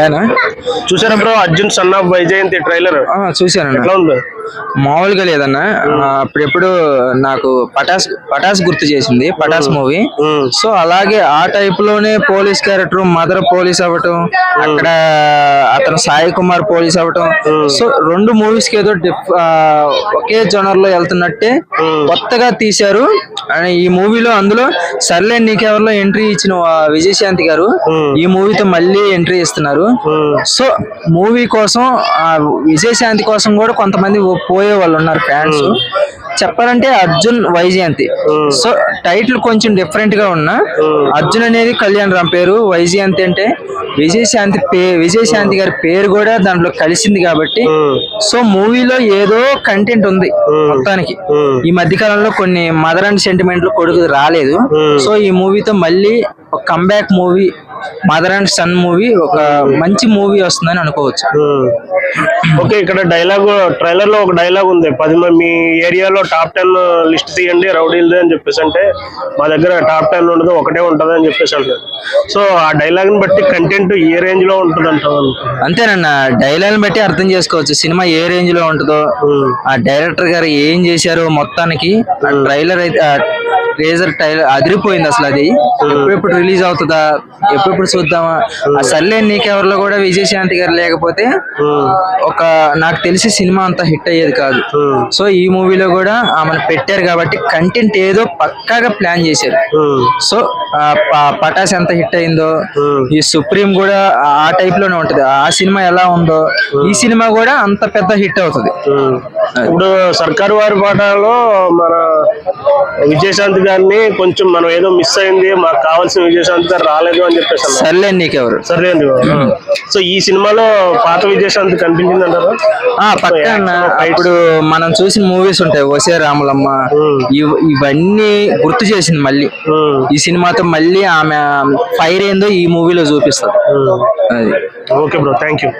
ఆయన? చూసారా bro? Arjun son of Vyjayanthi trailer. ఉంది? మామూలుగా లేదన్న. అప్పుడెప్పుడు నాకు పటాస్ పటాస్ గుర్తు చేసింది పటాస్ మూవీ. సో అలాగే ఆ టైప్లోనే పోలీస్ క్యారెక్టర్ మదర్ పోలీస్ అవ్వటం అక్కడ అతను సాయి కుమార్ పోలీస్ అవ్వటం. సో రెండు మూవీస్కి ఏదో ఒకే జోనర్లో వెళ్తున్నట్టే కొత్తగా తీశారు. అండ్ ఈ మూవీలో అందులో సర్లే నీకెవరిలో ఎంట్రీ ఇచ్చిన విజయశాంతి గారు ఈ మూవీతో మళ్ళీ ఎంట్రీ ఇస్తున్నారు. సో మూవీ కోసం విజయశాంతి కోసం కూడా కొంతమంది పోయే వాళ్ళు ఉన్నారు ఫ్యాన్స్. చెప్పాలంటే అర్జున్ వైజయంతి. సో టైటిల్ కొంచెం డిఫరెంట్గా ఉన్నా అర్జున్ అనేది కళ్యాణ్ రామ్ పేరు వైజయంతి అంటే విజయశాంతి పే విజయశాంతి గారి పేరు కూడా దాంట్లో కలిసింది కాబట్టి సో మూవీలో ఏదో కంటెంట్ ఉంది మొత్తానికి. ఈ మధ్య కాలంలో కొన్ని మదర్ అండ్ సెంటిమెంట్లు కొడుకు రాలేదు. సో ఈ మూవీతో మళ్ళీ ఒక comeback movie mother and son movie ఒక మంచి మూవీ వస్తుందని అనుకోవచ్చు. ఓకే ఇక్కడ డైలాగ్ ట్రైలర్లో ఒక డైలాగ్ ఉంది. పది మీ ఏరియాలో టాప్ టెన్ లిస్ట్ తీయండి రౌడీలది అని చెప్పేసి అంటే మా దగ్గర టాప్ టెన్ ఉండదు ఒకటే ఉంటది అని చెప్పేసి అంటారు. సో ఆ డైలాగ్ని బట్టి కంటెంట్ ఏ రేంజ్లో ఉంటుంది అంటారు అంతేనన్న డైలాగ్ బట్టి అర్థం చేసుకోవచ్చు. సినిమా ఏ రేంజ్లో ఉంటుందో ఆ డైరెక్టర్ గారు ఏం చేశారో మొత్తానికి ఆ ట్రైలర్ అయితే ట్రేజర్ ట్రైలర్ అదిరిపోయింది అసలు అది. ఎప్పుడెప్పుడు రిలీజ్ అవుతుందా? ఎప్పుడెప్పుడు చూద్దామా? ఆ సర్లే నీకెవరిలో కూడా విజయశాంతి గారు లేకపోతే ఒక నాకు తెలిసి సినిమా అంత హిట్ అయ్యేది కాదు. సో ఈ మూవీలో కూడా ఆమెను పెట్టారు కాబట్టి కంటెంట్ ఏదో పక్కాగా ప్లాన్ చేశారు. సో ఆ పటాస్ ఎంత హిట్ అయిందో ఈ సుప్రీం కూడా ఆ టైప్లోనే ఉంటది. ఆ సినిమా ఎలా ఉందో ఈ సినిమా కూడా అంత పెద్ద హిట్ అవుతుంది. ఇప్పుడు సర్కారు వారి పాటలో మన విజయశాంతి గారిని కొంచెం మనం ఏదో మిస్ అయింది మన కావాల్సిన విజయశాంతి గారు రాలేదు అని చెప్పేసి అన్నారు. సర్లే నీకెవరు? సరే అండి సో ఈ సినిమాలో పాత విజయశాంతి కనిపించింది అంటారా? ఆ పక్కన ఇప్పుడు మనం చూసిన మూవీస్ ఉంటాయి వసే రాములమ్మ. ఇవ్- ఇవన్నీ గుర్తు చేసింది మళ్ళీ. ఈ సినిమాతో మళ్ళీ ఆమె ఫైర్ ఏందో ఈ మూవీలో చూపిస్తారు అది. Okay bro thank you